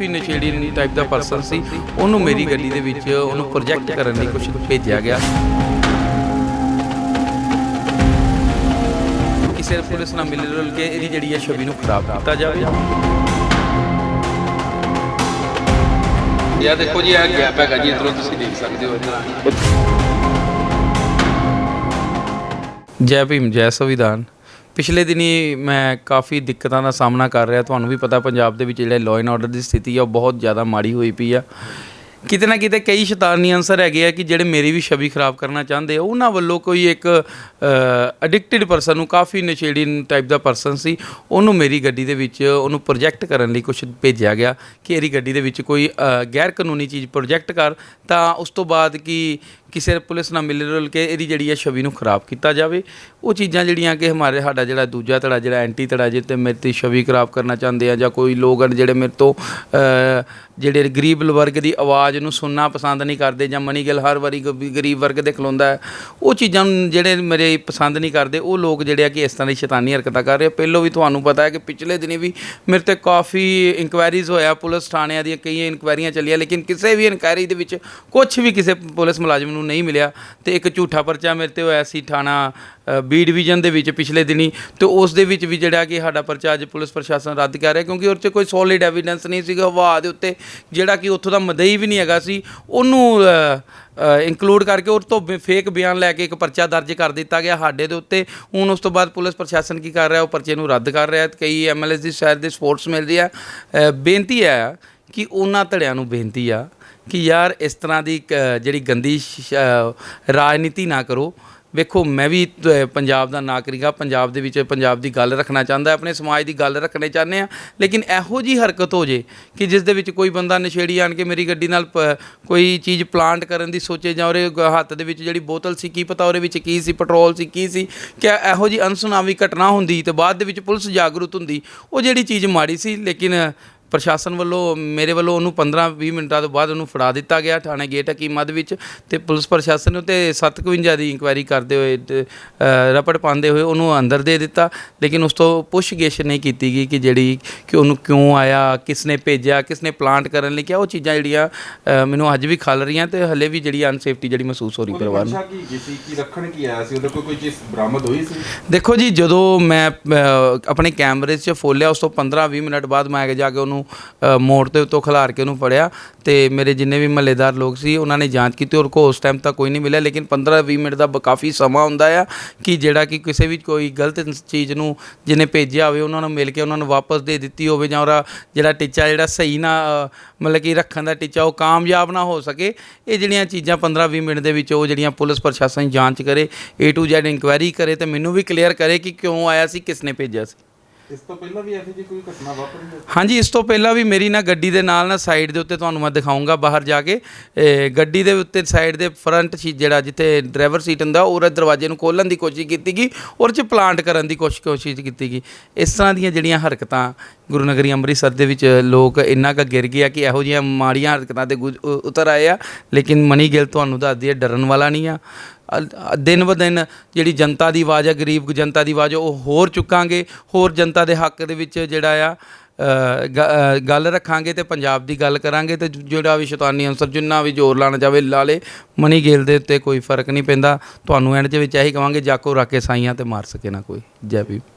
ਕਾਫੀ ਨਸ਼ੇੜੀ ਟਾਈਪ ਦਾ ਪਰਸਨ ਸੀ। ਉਹਨੂੰ ਮੇਰੀ ਗੱਡੀ ਦੇ ਵਿੱਚ ਉਹਨੂੰ ਪ੍ਰੋਜੈਕਟ ਕਰਨ ਲਈ ਕੁਝ ਭੇਜਿਆ ਗਿਆ। ਕਿਸੇ ਪੁਲਿਸ ਨਾਲ ਮਿਲ ਰਲ ਕੇ ਇਹਦੀ ਜਿਹੜੀ ਹੈ ਛਵੀ ਨੂੰ ਖਰਾਬ ਕੀਤਾ ਜਾਵੇ। ਯਾ ਦੇਖੋ ਜੀ ਇਹ ਗੈਪ ਹੈਗਾ ਜੀ ਇਧਰੋਂ ਤੁਸੀਂ ਦੇਖ ਸਕਦੇ ਹੋ ਇੱਧਰ ਜੈ ਭੀਮ ਜੈ ਸੰਵਿਧਾਨ। ਪਿਛਲੇ ਦਿਨੀ ਮੈਂ ਕਾਫੀ ਦਿੱਕਤਾਂ ਦਾ ਸਾਹਮਣਾ ਕਰ ਰਿਹਾ। ਤੁਹਾਨੂੰ ਵੀ ਪਤਾ, ਪੰਜਾਬ ਦੇ ਵਿੱਚ ਜਿਹੜੇ ਲਾਅ ਐਂਡ ਆਰਡਰ ਦੀ ਸਥਿਤੀ ਆ, ਉਹ ਬਹੁਤ ਜ਼ਿਆਦਾ ਮਾੜੀ ਹੋਈ ਪਈ ਆ। ਕਿਤੇ ਨਾ ਕਿਤੇ ਕਈ ਸ਼ੈਤਾਨੀ ਅਨਸਰ ਹੈਗੇ ਆ ਕਿ ਜਿਹੜੇ ਮੇਰੀ ਵੀ ਛਵੀ ਖਰਾਬ ਕਰਨਾ ਚਾਹੁੰਦੇ ਆ, ਉਹਨਾਂ ਵੱਲੋਂ ਕੋਈ ਇੱਕ ਐਡਿਕਟਿਡ ਪਰਸਨ ਨੂੰ ਕਾਫੀ ਨਸ਼ੇੜੀ ਟਾਈਪ ਦਾ ਪਰਸਨ ਸੀ, ਉਹਨੂੰ ਮੇਰੀ ਗੱਡੀ ਦੇ ਵਿੱਚ, ਉਹਨੂੰ ਪ੍ਰੋਜੈਕਟ ਕਰਨ ਲਈ ਕੁਝ ਭੇਜਿਆ ਗਿਆ ਕਿ ਇਹਦੀ ਗੱਡੀ ਦੇ ਵਿੱਚ ਕੋਈ ਗੈਰ ਕਾਨੂੰਨੀ ਚੀਜ਼ ਪ੍ਰੋਜੈਕਟ ਕਰ, ਤਾਂ ਉਸ ਤੋਂ ਬਾਅਦ ਕਿ ਕਿਸੇ ਪੁਲਿਸ ਨਾਲ ਮਿਲ ਰੁਲ ਕੇ ਇਹਦੀ ਜਿਹੜੀ ਹੈ ਛਵੀ ਨੂੰ ਖਰਾਬ ਕੀਤਾ ਜਾਵੇ। ਉਹ ਚੀਜ਼ਾਂ ਜਿਹੜੀਆਂ ਕਿ ਹਮਾਰੇ ਸਾਡਾ ਜਿਹੜਾ ਦੂਜਾ ਧੜਾ, ਜਿਹੜਾ ਐਂਟੀ ਧੜਾ ਜੇ ਤੇ ਮੇਰੀ ਦੀ ਛਵੀ ਖਰਾਬ ਕਰਨਾ ਚਾਹੁੰਦੇ ਆ ਜਾਂ ਕੋਈ ਲੋਕ ਹਨ ਜਿਹੜੇ ਮੇਰੇ ਤੋਂ ਜਿਹੜੇ ਗਰੀਬ ਵਰਗ ਦੀ ਆਵਾਜ਼ ਨੂੰ ਸੁਣਨਾ ਪਸੰਦ ਨਹੀਂ ਕਰਦੇ ਜਾਂ ਮਨੀ ਗਿੱਲ ਹਰ ਵਾਰੀ ਗ- ਗਰੀਬ ਵਰਗ ਦੇ ਖਲੋਂਦਾ ਹੈ ਉਹ ਚੀਜ਼ਾਂ ਨੂੰ ਜਿਹੜੇ ਮੇਰੇ ਪਸੰਦ ਨਹੀਂ ਕਰਦੇ ਉਹ ਲੋਕ ਜਿਹੜੇ ਆ ਕਿ ਇਸ ਤਰ੍ਹਾਂ ਦੀ ਸ਼ੈਤਾਨੀ ਹਰਕਤਾਂ ਕਰ ਰਹੇ ਆ। ਪਹਿਲੋਂ ਵੀ ਤੁਹਾਨੂੰ ਪਤਾ ਹੈ ਕਿ ਪਿਛਲੇ ਦਿਨੀ ਵੀ ਮੇਰੇ ਤੇ ਕਾਫੀ ਇਨਕੁਆਇਰੀਜ਼ ਹੋਇਆ ਪੁਲਿਸ ਥਾਣਿਆਂ ਦੀਆਂ ਕਈ ਇਨਕੁਆਇਰੀਆਂ ਚੱਲੀਆਂ ਲੇਕਿਨ ਕਿਸੇ ਵੀ ਇਨਕੁਆਇਰੀ ਦੇ ਵਿੱਚ ਕੁਝ ਵੀ ਕਿਸੇ ਪੁਲਿਸ ਮੁਲਾਜ਼ਮ ਨੂੰ ਨਹੀਂ ਮਿਲਿਆ ਤੇ ਇੱਕ ਝੂਠਾ ਪਰਚਾ ਮੇਰੇ ਤੇ ਹੋਇਆ ਸੀ ਥਾਣਾ ਅ, ਬੀ ਡਿਵੀਜ਼ਨ ਦੇ ਵਿੱਚ ਪਿਛਲੇ ਦਿਨੀ ਤੇ ਉਸ ਦੇ ਵਿੱਚ ਵੀ ਜਿਹੜਾ ਕਿ ਸਾਡਾ ਪਰਚਾ ਅੱਜ ਪੁਲਿਸ ਪ੍ਰਸ਼ਾਸਨ ਰੱਦ ਕਰ ਰਿਹਾ ਕਿਉਂਕਿ ਉਹਦੇ 'ਚ ਕੋਈ ਸੋਲਿਡ ਐਵੀਡੈਂਸ ਨਹੀਂ ਸੀਗਾ ਹਵਾ ਦੇ ਉੱਤੇ ਜਿਹੜਾ ਕਿ ਉੱਥੋਂ ਦਾ ਮਦਈ ਵੀ ਨਹੀਂ ਹੈਗਾ ਸੀ, ਉਹਨੂੰ ਇਨਕਲੂਡ ਕਰਕੇ ਉਹ ਤੋਂ ਫੇਕ ਬਿਆਨ ਲੈ ਕੇ ਇੱਕ ਪਰਚਾ ਦਰਜ ਕਰ ਦਿੱਤਾ ਗਿਆ ਸਾਡੇ ਦੇ ਉੱਤੇ। ਹੁਣ ਉਸ ਤੋਂ ਬਾਅਦ ਪੁਲਿਸ ਪ੍ਰਸ਼ਾਸਨ ਕੀ ਕਰ ਰਿਹਾ, ਉਹ ਪਰਚੇ ਨੂੰ ਰੱਦ ਕਰ ਰਿਹਾ ਕਈ ਐਮਐਲਐਸ ਦੀ ਸ਼ਹਿਰ ਦੇ ਸਪੋਰਟਸ ਮਿਲ ਰਹੀ ਆ ਬੇਨਤੀ ਹੈ ਕਿ ਉਹਨਾਂ ਧੜਿਆਂ ਨੂੰ ਬੇਨਤੀ ਆ ਕਿ ਯਾਰ ਇਸ ਤਰ੍ਹਾਂ ਦੀ ਜਿਹੜੀ ਗੰਦੀ ਰਾਜਨੀਤੀ ਨਾ ਕਰੋ। ਵੇਖੋ, ਮੈਂ ਵੀ ਤ- ਪੰਜਾਬ ਦਾ ਨਾਗਰਿਕ ਹਾਂ, ਪੰਜਾਬ ਦੇ ਵਿੱਚ ਪੰਜਾਬ ਦੀ ਗੱਲ ਰੱਖਣਾ ਚਾਹੁੰਦਾ, ਆਪਣੇ ਸਮਾਜ ਦੀ ਗੱਲ ਰੱਖਣੇ ਚਾਹੁੰਦੇ ਆ ਲੇਕਿਨ ਇਹੋ ਜੀ ਹਰਕਤ ਹੋ ਜੇ ਕਿ ਜਿਸ ਦੇ ਵਿੱਚ ਕੋਈ ਬੰਦਾ ਨਸ਼ੇੜੀ ਆਣ ਕੇ ਮੇਰੀ ਗੱਡੀ ਨਾਲ ਪ- ਕੋਈ ਚੀਜ਼ ਪਲਾਂਟ ਕਰਨ ਦੀ ਸੋਚੇ ਜਾਂ ਉਹਦੇ ਗ- ਹੱਥ ਦੇ ਵਿੱਚ ਜਿਹੜੀ ਬੋਤਲ ਸੀ, ਕੀ ਪਤਾ ਉਹਦੇ ਵਿੱਚ ਕੀ ਸੀ ਪੈਟਰੋਲ ਸੀ, ਕੀ ਸੀ ਕਿ ਇਹੋ ਜੀ ਅਨਸੁਨਾਵੀ ਘਟਨਾ ਹੁੰਦੀ ਤੇ ਬਾਅਦ ਦੇ ਵਿੱਚ ਪੁਲਿਸ ਜਾਗਰੂਕ ਹੁੰਦੀ, ਉਹ ਜਿਹੜੀ ਚੀਜ਼ ਮਾੜੀ ਸੀ, ਲੇਕਿਨ ਪ੍ਰਸ਼ਾਸਨ ਵੱਲੋਂ ਮੇਰੇ ਵੱਲੋਂ ਉਹਨੂੰ 15-20 ਮਿੰਟਾਂ ਤੋਂ ਬਾਅਦ ਉਹਨੂੰ ਫੜਾ ਦਿੱਤਾ ਗਿਆ ਥਾਣੇ ਗੇਟ ਹਕੀਮਤ ਵਿੱਚ ਤੇ ਪੁਲਿਸ ਪ੍ਰਸ਼ਾਸਨ ਨੇ ਉਤੇ 57 ਦੀ ਇਨਕੁਆਇਰੀ ਕਰਦੇ ਹੋਏ ਤੇ, ਅ, ਰਪਟ ਪਾਉਂਦੇ ਹੋਏ ਉਹਨੂੰ ਅੰਦਰ ਦੇ ਦਿੱਤਾ। ਲੇਕਿਨ ਉਸ ਤੋਂ ਪੁੱਛਗਿੱਛ ਨਹੀਂ ਕੀਤੀ ਗਈ ਕਿ ਜਿਹੜੀ ਕਿ ਉਹਨੂੰ ਕਿਉਂ ਆਇਆ ਕਿਸ ਨੇ ਭੇਜਿਆ ਕਿਸ ਨੇ ਪਲਾਂਟ ਕਰਨ ਲਈ ਕਿਹਾ ਉਹ ਚੀਜ਼ਾਂ ਜਿਹੜੀਆਂ ਅ, ਮੈਨੂੰ ਅੱਜ ਵੀ ਖਲ ਰਹੀਆਂ ਤੇ ਹਲੇ ਵੀ ਜਿਹੜੀ ਅਨਸੇਫਟੀ ਜਿਹੜੀ ਮਹਿਸੂਸ ਹੋ ਰਹੀ। ਪਰਿਵਾਰ ਨੂੰ ਕੀ ਕੀ ਸੀ ਕੀ ਰੱਖਣ ਕੀ ਆਇਆ ਸੀ? ਉਹਦੇ ਕੋਲ ਕੋਈ ਚੀਜ਼ ਬਰਾਮਦ ਹੋਈ ਸੀ? ਦੇਖੋ ਜੀ ਜਦੋਂ ਮੈਂ ਅ, ਆਪਣੇ ਕੈਮਰੇ 'ਚ ਫੋਲਿਆ ਉਸ ਤੋਂ 15-20 ਮਿੰਟ ਬਾਅਦ ਮੈਂ ਅੱਗੇ ਜਾ ਕੇ ਉਹਨੂੰ ਅ, ਮੋੜ ਤੇ ਉੱਤੋਂ ਖਿਲਾਰ ਕੇ ਉਹਨੂੰ ਫੜਿਆ ਤੇ ਮੇਰੇ ਜਿੰਨੇ ਵੀ ਮਹੱਲੇਦਾਰ ਲੋਕ ਸੀ ਉਹਨਾਂ ਨੇ ਜਾਂਚ ਕੀਤੀ ਔਰ ਕੋ ਉਸ ਟਾਈਮ ਤਾਂ ਕੋਈ ਨਹੀਂ ਮਿਲਿਆ ਲੇਕਿਨ 15-20 ਮਿੰਟ ਦਾ ਬ- ਕਾਫੀ ਸਮਾਂ ਹੁੰਦਾ ਆ ਕਿ ਜਿਹੜਾ ਕਿ ਕਿਸੇ ਵੀ ਕੋਈ ਗਲਤ ਚੀਜ਼ ਨੂੰ ਜਿਹਨੇ ਭੇਜਿਆ ਹੋਵੇ ਉਹਨਾਂ ਨੂੰ ਮਿਲ ਕੇ ਉਹਨਾਂ ਨੂੰ ਵਾਪਸ ਦੇ ਦਿੱਤੀ ਹੋਵੇ ਜਾਂ ਉਹਦਾ ਜਿਹੜਾ ਟੀਚਾ ਜਿਹੜਾ ਸਹੀ ਨਾ ਮਤਲਬ ਕਿ ਰੱਖਣ ਦਾ ਟੀਚਾ ਉਹ ਕਾਮਯਾਬ ਨਾ ਹੋ ਸਕੇ ਇਹ ਜਿਹੜੀਆਂ ਚੀਜ਼ਾਂ 15-20 ਮਿੰਟ ਦੇ ਵਿੱਚ ਉਹ ਜਿਹੜੀਆਂ ਪੁਲਿਸ ਪ੍ਰਸ਼ਾਸਨ ਜਾਂਚ ਕਰੇ A to Z ਇਨਕੁਆਇਰੀ ਕਰੇ ਤੇ ਮੈਨੂੰ ਵੀ ਕਲੀਅਰ ਕਰੇ ਕਿ ਕਿਉਂ ਆਇਆ ਸੀ ਕਿਸ ਨੇ ਭੇਜਿਆ ਸੀ। ਇਸ ਤੋਂ ਪਹਿਲਾਂ ਵੀ ਐਸੀ ਜੀ ਕੋਈ ਘਟਨਾ ਵਾਪਰੀ ਹੈ? ਹਾਂਜੀ, ਇਸ ਤੋਂ ਪਹਿਲਾਂ ਵੀ ਮੇਰੀ ਨਾ ਗੱਡੀ ਦੇ ਨਾਲ ਨਾ ਸਾਈਡ ਦੇ ਉੱਤੇ ਤੁਹਾਨੂੰ ਮੈਂ ਦਿਖਾਉਂਗਾ ਬਾਹਰ ਜਾ ਕੇ। ਇਹ ਗੱਡੀ ਦੇ ਉੱਤੇ ਸਾਈਡ ਦੇ ਫਰੰਟ ਸੀ ਜਿਹੜਾ ਜਿੱਥੇ ਡਰਾਈਵਰ ਸੀਟ ਹੁੰਦਾ ਉਹਦੇ ਦਰਵਾਜ਼ੇ ਨੂੰ ਖੋਲਣ ਦੀ ਕੋਸ਼ਿਸ਼ ਕੀਤੀ ਗਈ ਔਰ ਚ ਪਲਾਂਟ ਕਰਨ ਦੀ ਕੋਸ਼ਿਸ਼ ਕੋਸ਼ਿਸ਼ ਕੀਤੀ ਗਈ। ਇਸ ਤਰ੍ਹਾਂ ਦੀਆਂ ਜਿਹੜੀਆਂ ਹਰਕਤਾਂ ਗੁਰੂ ਨਗਰੀ ਅੰਮ੍ਰਿਤਸਰ ਦੇ ਵਿੱਚ ਲੋਕ ਇੰਨਾ ਕੁ ਗਿਰ ਗਏ ਆ ਕਿ ਇਹੋ ਜਿਹੀਆਂ ਮਾੜੀਆਂ ਹਰਕਤਾਂ ਤੇ ਗੁਜ- ਉ- ਉਤਰ ਆਏ ਆ, ਲੇਕਿਨ ਮਨੀ ਗਿੱਲ ਤੁਹਾਨੂੰ ਦੱਸਦੀ ਹੈ, ਡਰਨ ਵਾਲਾ ਨਹੀਂ ਆ। ਦਿਨ ਬ ਦਿਨ ਜਿਹੜੀ ਜਨਤਾ ਦੀ ਆਵਾਜ਼ ਹੈ ਗਰੀਬ ਜਨਤਾ ਦੀ ਆਵਾਜ਼, ਉਹ ਹੋਰ ਚੁੱਕਾਂਗੇ, ਹੋਰ ਜਨਤਾ ਦੇ ਹੱਕ ਦੇ ਵਿੱਚ ਜਿਹੜਾ ਆ ਗੱਲ ਰੱਖਾਂਗੇ ਤੇ ਪੰਜਾਬ ਦੀ ਗੱਲ ਕਰਾਂਗੇ ਤੇ ਜਿਹੜਾ ਵੀ ਸ਼ੈਤਾਨੀ ਅਨਸਰ ਜਿੰਨਾ ਵੀ ਜ਼ੋਰ ਲਾਣਾ ਚਾਵੇ ਲਾ ਲੇ, ਮਨੀ ਗੇਲ ਦੇ ਉੱਤੇ ਕੋਈ ਫ਼ਰਕ ਨਹੀਂ ਪੈਂਦਾ। ਤੁਹਾਨੂੰ ਐਂਡ ਦੇ ਵਿੱਚ ਇਹੀ ਕਵਾਂਗੇ, ਜਾਕੋ ਰੱਖ ਕੇ ਸਾਈਆਂ ਤੇ ਮਾਰ ਸਕੇ ਨਾ ਕੋਈ। ਜੈ ਵੀ